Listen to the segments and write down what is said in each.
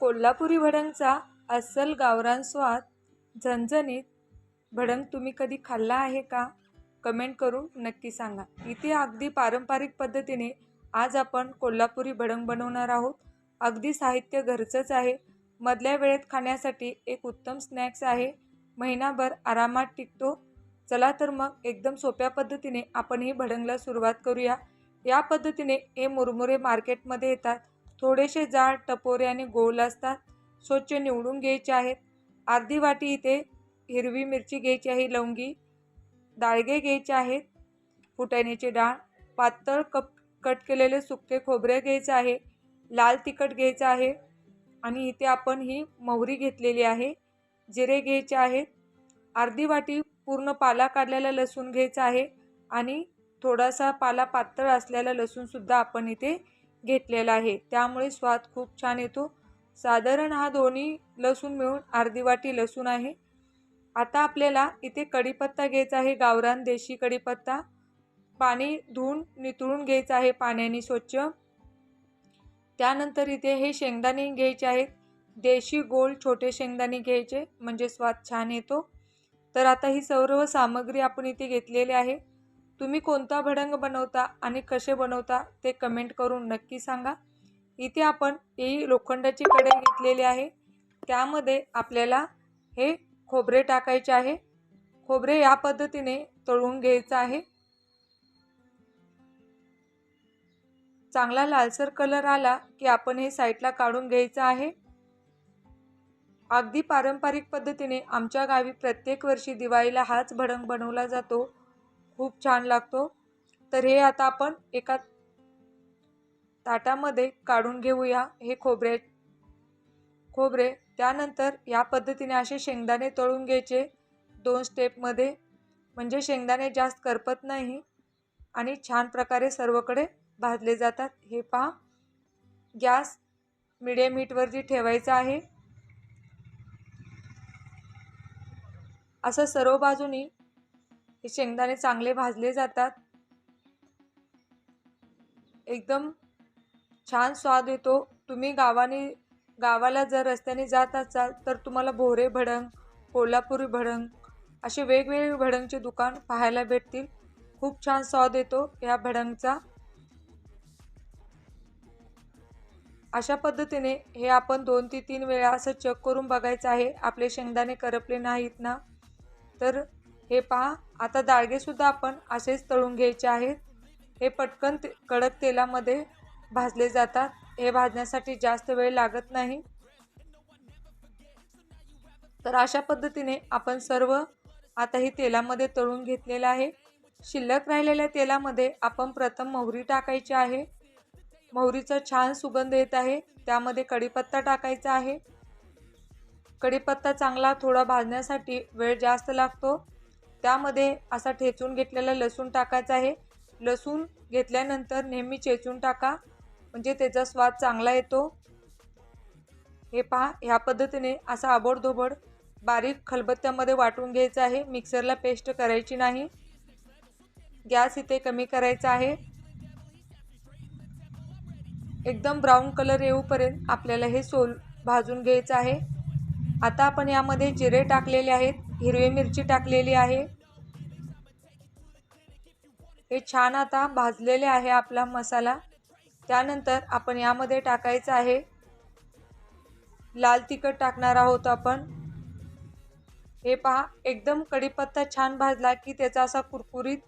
कोल्हापुरी भडंगचा अस्सल गावरान स्वाद झणझणीत. भडंग तुम्ही कधी खाल्ला आहे का? कमेंट करून नक्की सांगा. इथे अगदी पारंपरिक पद्धतीने आज आपण कोल्हापुरी भडंग बनवणार आहोत. अगदी साहित्य घरचंच आहे. मधल्या वेळेत खाण्यासाठी एक उत्तम स्नॅक्स आहे. महिनाभर आरामात टिकतो. चला तर मग एकदम सोप्या पद्धतीने आपण ही भडंगला सुरुवात करूया. या पद्धतीने हे मुरमुरे मार्केटमध्ये येतात. थोडेसे जाड टपोरे आणि गोल असतात. स्वच्छ निवडून घ्यायचे आहेत. अर्धी वाटी इथे हिरवी मिरची घ्यायची आहे लवंगी डाळगे घ्यायचे आहेत फुटाण्याची डाळ पातळ कप कट केलेले सुके खोबरे घ्यायचं आहे लाल तिखट घ्यायचं आहे आणि इथे आपण ही मोहरी घेतलेली आहे जिरे घ्यायचे आहेत. अर्धी वाटी पूर्ण पाला काढलेला लसूण घ्यायचा आहे आणि थोडासा पाला पातळ असलेला लसूणसुद्धा आपण इथे घेतलेला आहे. त्यामुळे स्वाद खूप छान येतो. साधारण हा दोन्ही लसूण मिळून अर्धी वाटी लसूण आहे. आता आपल्याला इथे कढीपत्ता घ्यायचा आहे. गावरान देशी कढीपत्ता. पाणी धुवून नितळून घ्यायचं आहे पाण्याने स्वच्छ. त्यानंतर इथे हे शेंगदाणे घ्यायचे आहेत. देशी गोल छोटे शेंगदाणे घ्यायचे म्हणजे स्वाद छान येतो. तर आता ही सर्व सामग्री आपण इथे घेतलेली आहे. तुम्ही कोणता भडंग बनवता आणि कसे बनवता ते कमेंट करून नक्की सांगा. इथे आपण ही लोखंडाची कढई घेतलेली आहे. त्यामध्ये आपल्याला हे खोबरे टाकायचे आहे. खोबरे या पद्धतीने तळून घ्यायचं आहे. चांगला लालसर कलर आला की आपण हे साईडला काढून घ्यायचं आहे. अगदी पारंपरिक पद्धतीने आमच्या गावी प्रत्येक वर्षी दिवाळीला हाच भडंग बनवला जातो. खूप छान लागतो. तर हे आता आपण एका ताटामध्ये काढून घेऊया हे खोबरे. खोबरे त्यानंतर या पद्धतीने असे शेंगदाणे तळून घ्यायचे. दोन स्टेपमध्ये म्हणजे शेंगदाणे जास्त करपत नाही. आणि छान प्रकारे सर्वकडे भाजले जातात. हे पहा. गॅस मिडियम हीटवरती ठेवायचा आहे. असं सर्व बाजूनी हे शेंगदाणे चांगले भाजले जातात. एकदम छान स्वाद येतो. तुम्ही गावाने गावाला जर रस्त्याने जात असाल तर तुम्हाला भोरे भडंग कोल्हापुरी भडंग असे वेगवेगळे भडंगचे दुकान पाहायला भेटतील. खूप छान स्वाद येतो या भडंगचा. अशा पद्धतीने हे आपण दोन ते तीन वेळा असं चक करून बघायचं आहे. आपले शेंगदाणे करपले नाहीत ना? तर हे पहा आता दाळगेसुद्धा आपण असेच तळून घ्यायचे आहेत. हे पटकन ते कडक तेलामध्ये भाजले जातात. हे भाजण्यासाठी जास्त वेळ लागत नाही. तर अशा पद्धतीने आपण सर्व आता ही तेलामध्ये तळून घेतलेलं आहे. शिल्लक राहिलेल्या तेलामध्ये आपण प्रथम मोहरी टाकायची आहे. मोहरीचा छान सुगंध येत आहे. त्यामध्ये कढीपत्ता टाकायचा आहे. कढीपत्ता चांगला थोडा भाजण्यासाठी वेळ जास्त लागतो. त्यामध्ये असा ठेचून घेतलेला लसूण टाकायचा आहे. लसूण घेतल्यानंतर नेहमी चेचून टाका. म्हणजे त्याचा स्वाद चांगला येतो. हे पहा ह्या पद्धतीने असा आबोडधोबड बारीक खलबत्त्यामध्ये वाटून घ्यायचं आहे. मिक्सरला पेस्ट करायची नाही. गॅस इथे कमी करायचा आहे. एकदम ब्राऊन कलर येऊपर्यंत आपल्याला हे सोल भाजून घ्यायचं आहे. आता आपण यामध्ये जिरे टाकलेले आहेत. हिरवी मिरची टाकलेली आहे. हे छान आता भाजलेले आहे आपला मसाला. त्यानंतर आपण यामध्ये टाकायचं आहे. लाल तिखट टाकणार आहोत आपण. हे पहा एकदम कढीपत्ता छान भाजला की त्याचा असा कुरकुरीत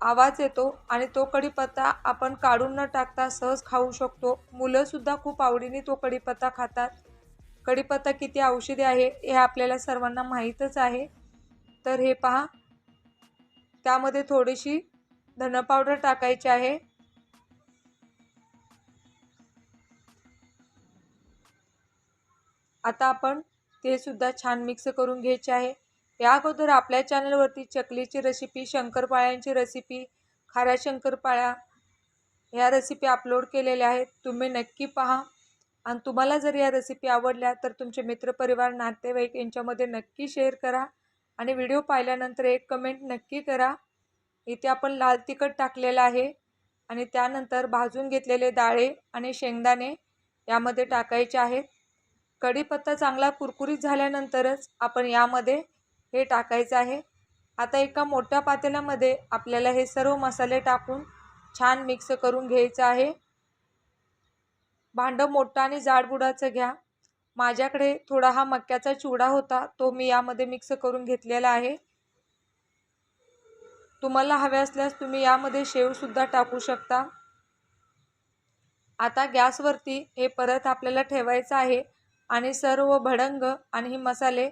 आवाज येतो आणि तो कढीपत्ता आपण काढून न टाकता सहज खाऊ शकतो. मुलंसुद्धा खूप आवडीने तो कढीपत्ता खातात. कढीपत्ता किती औषधी आहे हे आपल्याला सर्वांना माहीतच आहे. तर हे पहा. त्यामध्ये थोडीशी धन पावडर टाकायची आहे. आता आपण ते सुद्धा छान मिक्स करून घ्यायचे आहे. या अगोदर आपल्या चॅनलवरती चकलीची रेसिपी शंकरपाळ्यांची रेसिपी खाऱ्या शंकरपाळ्या ह्या रेसिपी अपलोड केलेल्या आहेत. तुम्ही नक्की पहा. आणि तुम्हाला जर या रेसिपी आवडल्या तर तुमचे मित्रपरिवार नातेवाईक यांच्यामध्ये नक्की शेअर करा आणि व्हिडिओ पाहिल्यानंतर एक कमेंट नक्की करा. इथे आपण लाल तिखट टाकलेलं आहे आणि त्यानंतर भाजून घेतलेले डाळे आणि शेंगदाणे यामध्ये टाकायचे आहेत. कढीपत्ता चांगला कुरकुरीत झाल्यानंतरच आपण यामध्ये हे टाकायचं आहे. आता एका मोठ्या पातेल्यामध्ये आपल्याला हे सर्व मसाले टाकून छान मिक्स करून घ्यायचं आहे. भांडं मोठं आणि जाडबुडाचं घ्या. माझ्याकडे थोडा हा मक्याचा चिवडा होता तो मी यामध्ये मिक्स करून घेतलेला आहे. तुम्हाला हवे असल्यास तुम्ही यामध्ये शेवसुद्धा टाकू शकता. आता गॅसवरती हे परत आपल्याला ठेवायचं आहे आणि सर्व भडंग आणि हे मसाले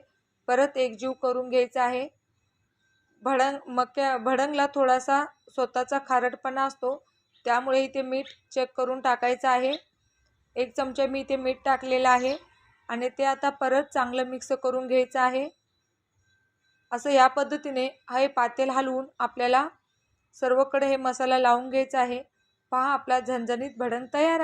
परत एकजीव करून घ्यायचा आहे. भडंग मक्या भडंगला थोडासा स्वतःचा खारटपणा असतो त्यामुळे इथे मीठ चेक करून टाकायचं आहे. एक चमचा मी इथे मीठ टाकलेलं आहे आणि ते आता परत चांगलं मिक्स करून घ्यायचं आहे. असं या पद्धतीने हे पातेल हलवून आपल्याला सर्वकडे हे मसाला लावून घ्यायचा आहे. पहा आपला झणझणीत भडंग तयार